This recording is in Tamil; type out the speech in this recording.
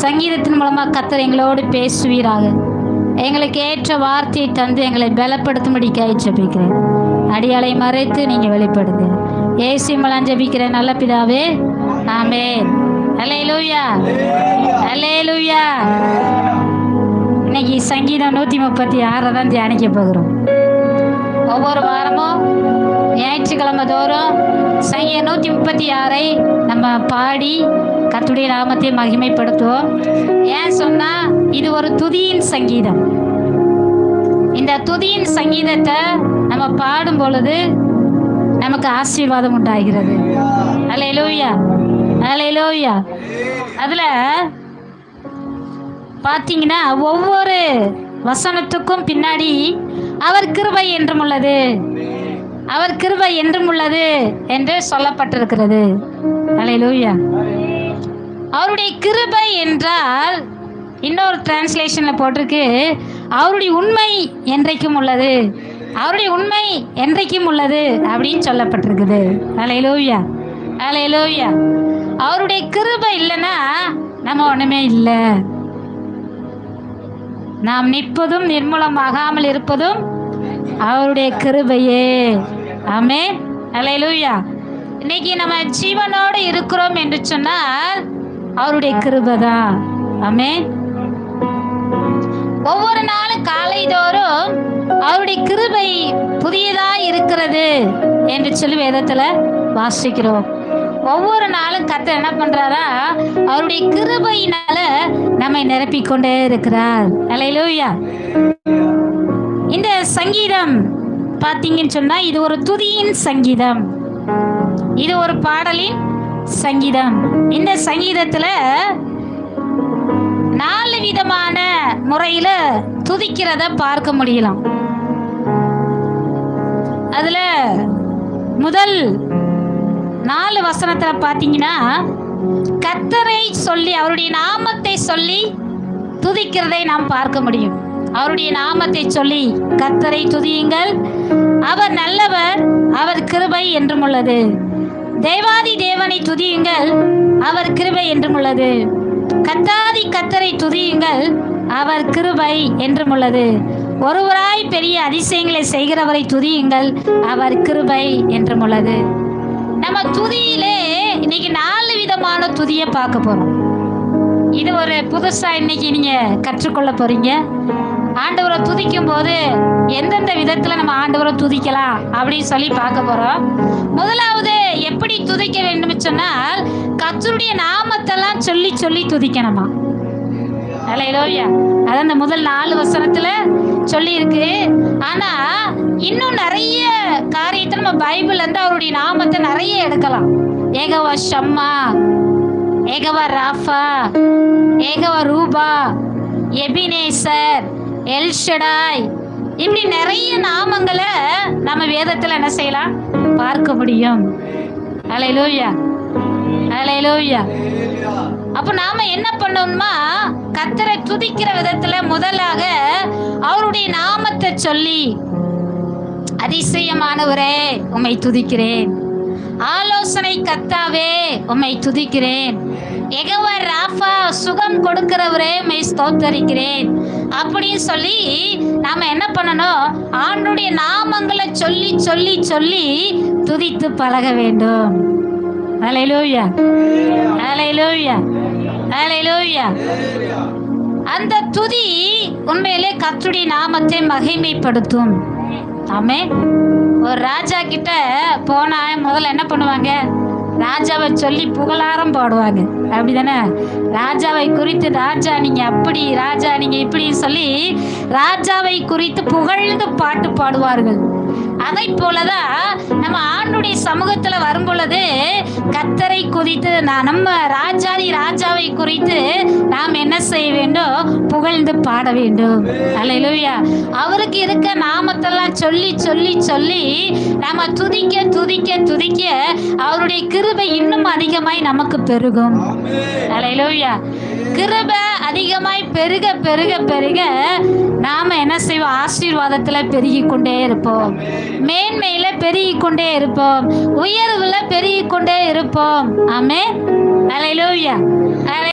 சங்கீதத்தின் மூலமாக கத்தர் எங்களோடு பேசுவீராக. எங்களுக்கு ஏற்ற வார்த்தையை தந்து எங்களை பலப்படுத்தும்படிக்காய் ஜபிக்கிறேன். அடியாளை மறைத்து நீங்கள் வெளிப்படுங்க. ஏசி மலான் ஜபிக்கிறேன் நல்ல பிதாவே ஆமே அலேலூயா அலேலூயா இன்னைக்கு சங்கீதம் நூற்றி முப்பத்தி ஆறை தான் தியானிக்க போகிறோம். ஒவ்வொரு வாரமும் ஞாயிற்றுக்கிழமை தோறும் சைய நூற்றி முப்பத்தி ஆறை நம்ம பாடி கத்துடைய நாமத்தை மகிமைப்படுத்துவோம். ஏன் சொன்னால் இது ஒரு துதியின் சங்கீதம். இந்த துதியின் சங்கீதத்தை நம்ம பாடும் பொழுது நமக்கு ஆசீர்வாதம் உண்டாகிறது. அல்ல லோய்யா அல்ல லோவியா அதில் பார்த்தீங்கன்னா ஒவ்வொரு வசனத்துக்கும் பின்னாடி அவர் கிருபை என்றும் உள்ளது. அவர் கிருபை என்றும் உள்ளது என்று சொல்லப்பட்டிருக்கிறது. அலையலூயா அவருடைய கிருபை என்றால் இன்னொரு டிரான்ஸ்லேஷனில் போட்டிருக்கு அவருடைய உண்மை என்றைக்கும் உள்ளது. அவருடைய உண்மை என்றைக்கும் உள்ளது அப்படின்னு சொல்லப்பட்டிருக்குது. அலையலூயா அலையலூயா அவருடைய கிருபை இல்லைன்னா நம்ம ஒன்றுமே இல்லை. நாம் நிற்பதும் நிர்மூலமாகாமல் இருப்பதும் அவருடைய கிருபையே. ஆமே அலையிலூயா இன்னைக்கு நம்ம ஜீவனோடு இருக்கிறோம் என்று சொன்னால் அவருடைய கிருபை தான் ஆமே ஒவ்வொரு நாளும் காலை தோறும் அவருடைய கிருபை புதியதா இருக்கிறது என்று சொல்லி வேதத்துல வாசிக்கிறோம். ஒவ்வொரு நாளும் கத்த என்ன பண்றாரா? அவருடைய கிருபையினால நம்மை நிரப்பிக்கொண்டே இருக்கிறார். அலையிலோயா இந்த சங்கீதம் பார்த்தீங்கன்னு சொன்னா இது ஒரு துதியின் சங்கீதம். இது ஒரு பாடலின் சங்கீதம். இந்த சங்கீதத்துல நாலு விதமான முறையில துதிக்கிறத பார்க்க முடியலாம். அதுல முதல் நாலு வசனத்துல பார்த்தீங்கன்னா கத்தரை சொல்லி அவருடைய நாமத்தை சொல்லி துதிக்கிறதை நாம் பார்க்க முடியும். அவருடைய நாமத்தை சொல்லி கத்தரை துதியுங்கள். அவர் நல்லவர் அவர் கிருபை என்றும் உள்ளது. தேவாதி தேவனை துதியுங்கள் அவர் கிருபை என்றும் உள்ளது. கத்தாதி கத்தரை துதியுங்கள் அவர் கிருபை என்றும் உள்ளது. ஒருவராய் பெரிய அதிசயங்களை செய்கிறவரை துதியுங்கள் அவர் கிருபை என்றும் உள்ளது. நம்ம துதியிலே இன்னைக்கு நாலு விதமான துதியை பார்க்க போறோம். இது ஒரு புதுசா இன்னைக்கு நீங்க கற்றுக்கொள்ள போறீங்க. ஆண்டவரை துதிக்கும் போது எந்தெந்த விதத்துல நம்ம ஆண்டவரை துதிக்கலாம் அப்படின்னு சொல்லி பார்க்க போறோம். முதலாவது எப்படி துதிக்க வேண்டும் சொன்னால் கத்தருடைய நாமத்தெல்லாம் சொல்லி சொல்லி துதிக்கணுமா? அலையிலோயா அதான் அந்த முதல் நாலு வசனத்துல சொல்லி இருக்கு ஆனா இன்னும் நிறைய காரியத்தை நம்ம பைபிள்ல இருந்து அவருடைய நாமத்தை நிறைய எடுக்கலாம். ஏகவா ஷம்மா ஏகவா ராஃபா ஏகவா ரூபா எபினேசர் எல்ஷடாய் இப்படி நிறைய நாமங்களை நம்ம வேதத்துல என்ன செய்யலாம்? பார்க்க முடியும். அலையிலோயா அலையிலோயா அப்ப நாம என்ன பண்ணணுமா கத்தரை துதிக்கிற விதத்துல முதலாக அவருடைய நாமத்தை சொல்லி அதிசயமானவரே உம்மை துதிக்கிறேன். ஆலோசனை கத்தாவே உம்மை துதிக்கிறேன். எகவர் ராஃபா சுகம் கொடுக்கிறவரே உம்மை ஸ்தோத்தரிக்கிறேன். அப்படின்னு சொல்லி நாம என்ன பண்ணணும்? ஆண்டுடைய நாமங்களை சொல்லி சொல்லி சொல்லி துதித்து பழக வேண்டும். அலையிலூயா அலையிலூயா அலையிலூயா அந்த துதி உண்மையிலே கத்துடி நாமத்தை மகிமைப்படுத்தும். ஆமே ஒரு ராஜா கிட்ட போனா முதல்ல என்ன பண்ணுவாங்க? ராஜாவை சொல்லி புகழாரம் பாடுவாங்க. அப்படிதானே? ராஜாவை குறித்து ராஜா நீங்க அப்படி ராஜா நீங்க இப்படி சொல்லி ராஜாவை குறித்து புகழ்ந்து பாட்டு பாடுவார்கள். அதை போலதான் நம்ம ஆண்டுடைய சமூகத்துல வரும் பொழுது கத்தரை குறித்து நான் நம்ம ராஜாதி ராஜாவை குறித்து நாம் என்ன செய்ய வேண்டும்? புகழ்ந்து பாட வேண்டும். அல்லையா அவருக்கு இருக்க நாமத்தெல்லாம் சொல்லி சொல்லி சொல்லி நாம துதிக்க துதிக்க துதிக்க அவர் அவருடைய கிருபை இன்னும் அதிகமாய் நமக்கு பெருகும். அல்லையா கிருபை அதிகமாய் பெருக பெருக பெருக நாம என்ன செய்வோம்? ஆசீர்வாதத்துல பெருகி கொண்டே இருப்போம் மேன்மையில பெருகி கொண்டே இருப்போம். உயர்வுல பெருகி கொண்டே இருப்போம் ஆமே அலையிலூயா